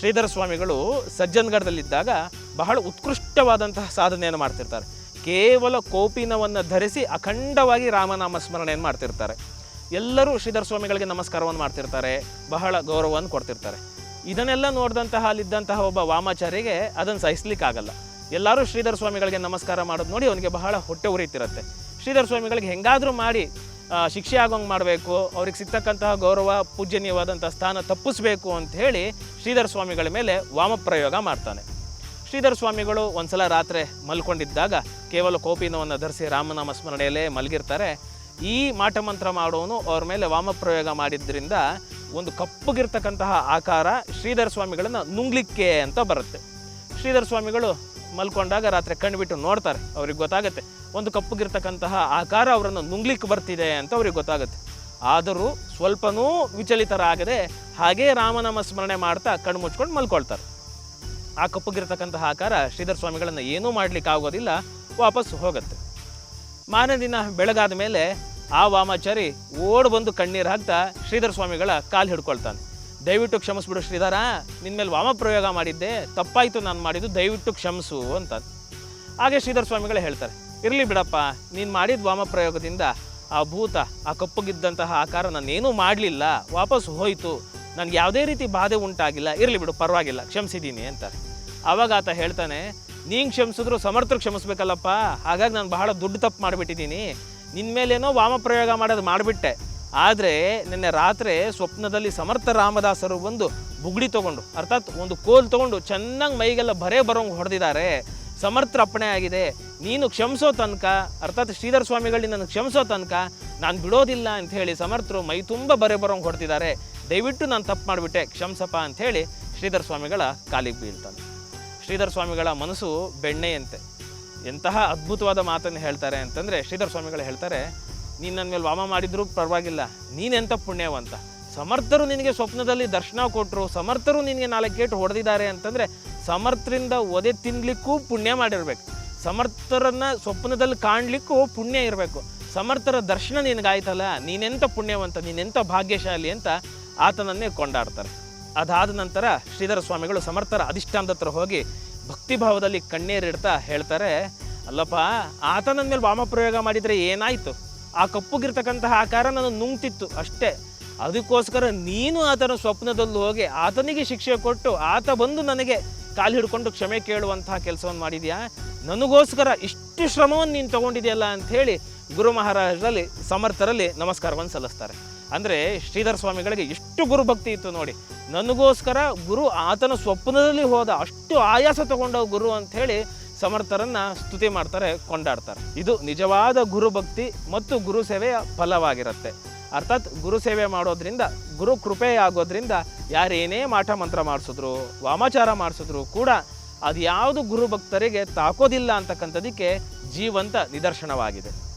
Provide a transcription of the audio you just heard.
ಶ್ರೀಧರ ಸ್ವಾಮಿಗಳು ಸಜ್ಜನ್ಗಢದಲ್ಲಿದ್ದಾಗ ಬಹಳ ಉತ್ಕೃಷ್ಟವಾದಂತಹ ಸಾಧನೆಯನ್ನು ಮಾಡ್ತಿರ್ತಾರೆ. ಕೇವಲ ಕೋಪಿನವನ್ನು ಧರಿಸಿ ಅಖಂಡವಾಗಿ ರಾಮನಾಮ ಸ್ಮರಣೆಯನ್ನು ಮಾಡ್ತಿರ್ತಾರೆ. ಎಲ್ಲರೂ ಶ್ರೀಧರ ಸ್ವಾಮಿಗಳಿಗೆ ನಮಸ್ಕಾರವನ್ನು ಮಾಡ್ತಿರ್ತಾರೆ, ಬಹಳ ಗೌರವವನ್ನು ಕೊಡ್ತಿರ್ತಾರೆ. ಇದನ್ನೆಲ್ಲ ನೋಡಿದಂತಹ, ಅಲ್ಲಿದ್ದಂತಹ ಒಬ್ಬ ವಾಮಾಚಾರಿಗೆ ಅದನ್ನು ಸಹಿಸ್ಲಿಕ್ಕಾಗಲ್ಲ. ಎಲ್ಲರೂ ಶ್ರೀಧರ ಸ್ವಾಮಿಗಳಿಗೆ ನಮಸ್ಕಾರ ಮಾಡೋದು ನೋಡಿ ಅವನಿಗೆ ಬಹಳ ಹೊಟ್ಟೆ ಉರಿತಿರುತ್ತೆ. ಶ್ರೀಧರ ಸ್ವಾಮಿಗಳಿಗೆ ಹೆಂಗಾದರೂ ಮಾಡಿ ಶಿಕ್ಷೆ ಆಗೋಂಗೆ ಮಾಡಬೇಕು, ಅವ್ರಿಗೆ ಸಿಗ್ತಕ್ಕಂತಹ ಗೌರವ, ಪೂಜ್ಯನೀಯವಾದಂಥ ಸ್ಥಾನ ತಪ್ಪಿಸ್ಬೇಕು ಅಂತ ಹೇಳಿ ಶ್ರೀಧರ ಸ್ವಾಮಿಗಳ ಮೇಲೆ ವಾಮಪ್ರಯೋಗ ಮಾಡ್ತಾನೆ. ಶ್ರೀಧರ ಸ್ವಾಮಿಗಳು ಒಂದ್ಸಲ ರಾತ್ರಿ ಮಲ್ಕೊಂಡಿದ್ದಾಗ ಕೇವಲ ಕೋಪಿನವನ್ನು ಧರಿಸಿ ರಾಮನಾಮ ಸ್ಮರಣೆಯಲ್ಲೇ ಮಲಗಿರ್ತಾರೆ. ಈ ಮಾಟಮಂತ್ರ ಮಾಡೋನು ಅವ್ರ ಮೇಲೆ ವಾಮಪ್ರಯೋಗ ಮಾಡಿದ್ರಿಂದ ಒಂದು ಕಪ್ಪಗಿರ್ತಕ್ಕಂತಹ ಆಕಾರ ಶ್ರೀಧರ ಸ್ವಾಮಿಗಳನ್ನು ನುಂಗ್ಲಿಕ್ಕೆ ಅಂತ ಬರುತ್ತೆ. ಶ್ರೀಧರ ಸ್ವಾಮಿಗಳು ಮಲ್ಕೊಂಡಾಗ ರಾತ್ರಿ ಕಣ್ಬಿಟ್ಟು ನೋಡ್ತಾರೆ, ಅವ್ರಿಗೆ ಗೊತ್ತಾಗುತ್ತೆ. ಒಂದು ಕಪ್ಪಗಿರ್ತಕ್ಕಂತಹ ಆಕಾರ ಅವರನ್ನು ನುಂಗ್ಲಿಕ್ಕೆ ಬರ್ತಿದೆ ಅಂತ ಅವ್ರಿಗೆ ಗೊತ್ತಾಗುತ್ತೆ. ಆದರೂ ಸ್ವಲ್ಪನೂ ವಿಚಲಿತರಾಗದೆ ಹಾಗೇ ರಾಮನಾಮ ಸ್ಮರಣೆ ಮಾಡ್ತಾ ಕಣ್ಣು ಮುಚ್ಕೊಂಡು ಮಲ್ಕೊಳ್ತಾರೆ. ಆ ಕಪ್ಪಗಿರ್ತಕ್ಕಂತಹ ಆಕಾರ ಶ್ರೀಧರ ಸ್ವಾಮಿಗಳನ್ನು ಏನೂ ಮಾಡ್ಲಿಕ್ಕೆ ಆಗೋದಿಲ್ಲ ವಾಪಸ್ ಹೋಗುತ್ತೆ. ಮಾರನೇ ದಿನ ಬೆಳಗಾದ ಮೇಲೆ ಆ ವಾಮಾಚಾರಿ ಓಡಿ ಬಂದು ಕಣ್ಣೀರು ಹಾಕ್ತಾ ಶ್ರೀಧರ ಸ್ವಾಮಿಗಳ ಕಾಲು ಹಿಡ್ಕೊಳ್ತಾನೆ. ದಯವಿಟ್ಟು ಕ್ಷಮಿಸ್ಬಿಡು ಶ್ರೀಧರ ನಿನ್ನ ಮೇಲೆ ವಾಮಪ್ರಯೋಗ ಮಾಡಿದ್ದೆ, ತಪ್ಪಾಯಿತು ನಾನು ಮಾಡಿದ್ದು, ದಯವಿಟ್ಟು ಕ್ಷಮಿಸು ಅಂತ ಹಾಗೆ ಶ್ರೀಧರ ಸ್ವಾಮಿಗಳೇ ಹೇಳ್ತಾರೆ. ಇರಲಿ ಬಿಡಪ್ಪ, ನೀನು ಮಾಡಿದ ವಾಮಪ್ರಯೋಗದಿಂದ ಆ ಭೂತ, ಆ ಕಪ್ಪಗಿದ್ದಂತಹ ಆಕಾರ ನಾನೇನೂ ಮಾಡಲಿಲ್ಲ, ವಾಪಸ್ ಹೋಯಿತು. ನನಗೆ ಯಾವುದೇ ರೀತಿ ಬಾಧೆ ಉಂಟಾಗಿಲ್ಲ, ಇರಲಿ ಬಿಡು, ಪರವಾಗಿಲ್ಲ ಕ್ಷಮಿಸಿದ್ದೀನಿ ಅಂತ. ಆವಾಗ ಆತ ಹೇಳ್ತಾನೆ, ನೀನು ಕ್ಷಮಿಸಿದ್ರು ಸಮರ್ಥರು ಕ್ಷಮಿಸ್ಬೇಕಲ್ಲಪ್ಪ, ಹಾಗಾಗಿ ನಾನು ಬಹಳ ದುಡ್ಡು ತಪ್ಪು ಮಾಡಿಬಿಟ್ಟಿದ್ದೀನಿ ನಿನ್ನ ಮೇಲೇನೋ ವಾಮಪ್ರಯೋಗ ಮಾಡೋದು ಮಾಡಿಬಿಟ್ಟೆ. ಆದರೆ ನಿನ್ನೆ ರಾತ್ರಿ ಸ್ವಪ್ನದಲ್ಲಿ ಸಮರ್ಥ ರಾಮದಾಸರು ಬಂದು ಬುಗುಡಿ ತಗೊಂಡು, ಅರ್ಥಾತ್ ಒಂದು ಕೋಲ್ ತಗೊಂಡು ಚೆನ್ನಾಗಿ ಮೈಗೆಲ್ಲ ಬರೇ ಬರೋಂಗೆ ಹೊಡೆದಿದ್ದಾರೆ. ಸಮರ್ಥರ ಅಪ್ಪಣೆ ಆಗಿದೆ. ನೀನು ಕ್ಷಮಿಸೋ ತನಕ, ಅರ್ಥಾತ್ ಶ್ರೀಧರ ಸ್ವಾಮಿಗಳು ನನಗೆ ಕ್ಷಮಿಸೋ ತನಕ ನಾನು ಬಿಡೋದಿಲ್ಲ ಅಂತ ಹೇಳಿ ಸಮರ್ಥರು ಮೈ ತುಂಬ ಬರೆ ಬರೋಂಗೆ ಹೊಡ್ತಿದ್ದಾರೆ. ದಯವಿಟ್ಟು ನಾನು ತಪ್ಪು ಮಾಡಿಬಿಟ್ಟೆ, ಕ್ಷಮಿಸಪ್ಪ ಅಂತ ಹೇಳಿ ಶ್ರೀಧರ ಸ್ವಾಮಿಗಳ ಕಾಲಿಗೆ ಬೀಳ್ತಾನೆ. ಶ್ರೀಧರ ಸ್ವಾಮಿಗಳ ಮನಸ್ಸು ಬೆಣ್ಣೆಯಂತೆ. ಎಂತಹ ಅದ್ಭುತವಾದ ಮಾತನ್ನು ಹೇಳ್ತಾರೆ ಅಂತಂದರೆ ಶ್ರೀಧರ ಸ್ವಾಮಿಗಳು ಹೇಳ್ತಾರೆ, ನೀನು ನನ್ನ ಮೇಲೆ ವಾಮ ಮಾಡಿದ್ರೂ ಪರವಾಗಿಲ್ಲ ನೀನೆಂಥ ಪುಣ್ಯವಂತ? ಸಮರ್ಥರು ನಿನಗೆ ಸ್ವಪ್ನದಲ್ಲಿ ದರ್ಶನ ಕೊಟ್ಟರು ಸಮರ್ಥರು ನಿನಗೆ ನಾಲ್ಕು ಗೇಟ್ ಹೊಡೆದಿದ್ದಾರೆ ಅಂತಂದರೆ ಸಮರ್ಥರಿಂದ ಒದೆ ತಿನ್ಲಿಕ್ಕೂ ಪುಣ್ಯ ಮಾಡಿರ್ಬೇಕು. ಸಮರ್ಥರನ್ನು ಸ್ವಪ್ನದಲ್ಲಿ ಕಾಣಲಿಕ್ಕೂ ಪುಣ್ಯ ಇರಬೇಕು. ಸಮರ್ಥರ ದರ್ಶನ ನಿನಗಾಯ್ತಲ್ಲ ನೀನೆಂಥ ಪುಣ್ಯವಂತ ನೀನೆಂಥ ಭಾಗ್ಯಶಾಲಿ ಅಂತ ಆತನನ್ನೇ ಕೊಂಡಾಡ್ತಾರೆ. ಅದಾದ ನಂತರ ಶ್ರೀಧರ ಸ್ವಾಮಿಗಳು ಸಮರ್ಥರ ಅಧಿಷ್ಠಾನದ ಹತ್ರ ಹೋಗಿ ಭಕ್ತಿಭಾವದಲ್ಲಿ ಕಣ್ಣೀರಿಡ್ತಾ ಹೇಳ್ತಾರೆ, ಅಲ್ಲಪ್ಪ ಆತನ ಮೇಲೆ ವಾಮಪ್ರಯೋಗ ಮಾಡಿದರೆ ಏನಾಯಿತು? ಆ ಕಪ್ಪುಗಿರ್ತಕ್ಕಂತಹ ಆಕಾರ ನಾನು ನುಂಗ್ತಿತ್ತು ಅಷ್ಟೇ. ಅದಕ್ಕೋಸ್ಕರ ನೀನು ಆತನ ಸ್ವಪ್ನದಲ್ಲಿ ಹೋಗಿ ಆತನಿಗೆ ಶಿಕ್ಷೆ ಕೊಟ್ಟು ಆತ ಬಂದು ನನಗೆ ಕಾಲು ಹಿಡ್ಕೊಂಡು ಕ್ಷಮೆ ಕೇಳುವಂತಹ ಕೆಲಸವನ್ನು ಮಾಡಿದೆಯಾ? ನನಗೋಸ್ಕರ ಇಷ್ಟು ಶ್ರಮವನ್ನು ನೀನು ತಗೊಂಡಿದೆಯಲ್ಲ ಅಂಥೇಳಿ ಗುರು ಮಹಾರಾಜರಲ್ಲಿ, ಸಮರ್ಥರಲ್ಲಿ ನಮಸ್ಕಾರವನ್ನು ಸಲ್ಲಿಸ್ತಾರೆ. ಅಂದರೆ ಶ್ರೀಧರ ಸ್ವಾಮಿಗಳಿಗೆ ಎಷ್ಟು ಗುರು ಭಕ್ತಿ ಇತ್ತು ನೋಡಿ. ನನಗೋಸ್ಕರ ಗುರು ಆತನ ಸ್ವಪ್ನದಲ್ಲಿ ಹೋದ ಅಷ್ಟು ಆಯಾಸ ತಗೊಂಡ ಗುರು ಅಂಥೇಳಿ ಸಮರ್ಥರನ್ನ ಸ್ತುತಿ ಮಾಡ್ತಾರೆ, ಕೊಂಡಾಡ್ತಾರೆ. ಇದು ನಿಜವಾದ ಗುರು ಭಕ್ತಿ ಮತ್ತು ಗುರು ಸೇವೆಯ ಫಲವಾಗಿರುತ್ತೆ. ಅರ್ಥಾತ್ ಗುರು ಸೇವೆ ಮಾಡೋದ್ರಿಂದ, ಗುರು ಕೃಪೆ ಆಗೋದ್ರಿಂದ ಯಾರೇನೇ ಮಾಟ ಮಂತ್ರ ಮಾಡಿಸಿದ್ರು, ವಾಮಾಚಾರ ಮಾಡಿಸಿದ್ರು ಕೂಡ ಅದು ಯಾವುದು ಗುರು ಭಕ್ತರಿಗೆ ತಾಕೋದಿಲ್ಲ ಅಂತಕ್ಕಂಥದಕ್ಕೆ ಜೀವಂತ ನಿದರ್ಶನವಾಗಿದೆ.